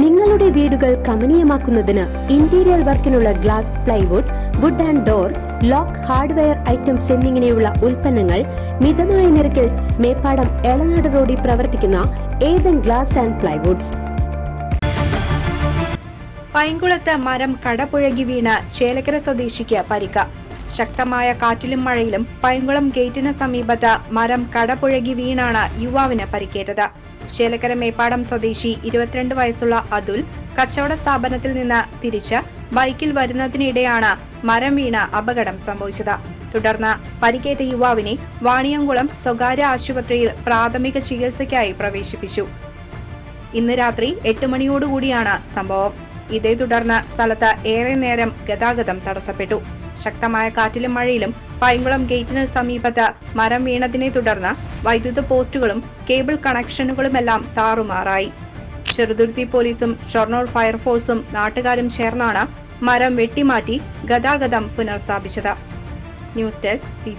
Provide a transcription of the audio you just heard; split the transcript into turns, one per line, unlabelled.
നിങ്ങളുടെ വീടുകൾ കമനീയമാക്കുന്നതിന് interior വർക്കിനുള്ള glass plywood wood and door lock hardware items എന്നിങ്ങനെയുള്ള ഉൽപ്പന്നങ്ങൾ മിതമായ നിരക്കിൽ മേപ്പാടം എളനാട് റോഡിൽ പ്രവർത്തിക്കുന്ന ഏതൻ ഗ്ലാസ് ആൻഡ് പ്ലൈവുഡ്സ്
പൈങ്കുളത്ത് മരം കടപുഴകി വീണ് ചേലക്കര സ്വദേശിക്ക് പരിക്ക. ശക്തമായ കാറ്റിലും മഴയിലും പൈങ്കുളം ഗേറ്റിന് സമീപത്ത് മരം കടപുഴകി വീണാണ് യുവാവിന് പരിക്കേറ്റത്. ചേലക്കര മേപ്പാടം സ്വദേശി ഇരുപത്തിരണ്ട് വയസ്സുള്ള അതുൽ കച്ചവട സ്ഥാപനത്തിൽ നിന്ന് തിരിച്ച് ബൈക്കിൽ വരുന്നതിനിടെയാണ് മരം വീണ അപകടം സംഭവിച്ചത്. തുടർന്ന് പരിക്കേറ്റ യുവാവിനെ വാണിയംകുളം സ്വകാര്യ ആശുപത്രിയിൽ പ്രാഥമിക ചികിത്സയ്ക്കായി പ്രവേശിപ്പിച്ചു. ഇന്ന് രാത്രി എട്ട് മണിയോടുകൂടിയാണ് സംഭവം. ഇതേ തുടർന്ന് സ്ഥലത്ത് ഏറെ നേരം ഗതാഗതം തടസ്സപ്പെട്ടു. ശക്തമായ കാറ്റിലും മഴയിലും പൈങ്കുളം ഗേറ്റിന് സമീപത്ത് മരം വീണതിനെ തുടർന്ന് വൈദ്യുത പോസ്റ്റുകളും കേബിൾ കണക്ഷനുകളുമെല്ലാം താറുമാറായി. ചെറുതുരുത്തി പോലീസും ഷൊർണൂർ ഫയർഫോഴ്സും നാട്ടുകാരും ചേർന്നാണ് മരം വെട്ടിമാറ്റി ഗതാഗതം പുനഃസ്ഥാപിച്ചത്. News desk C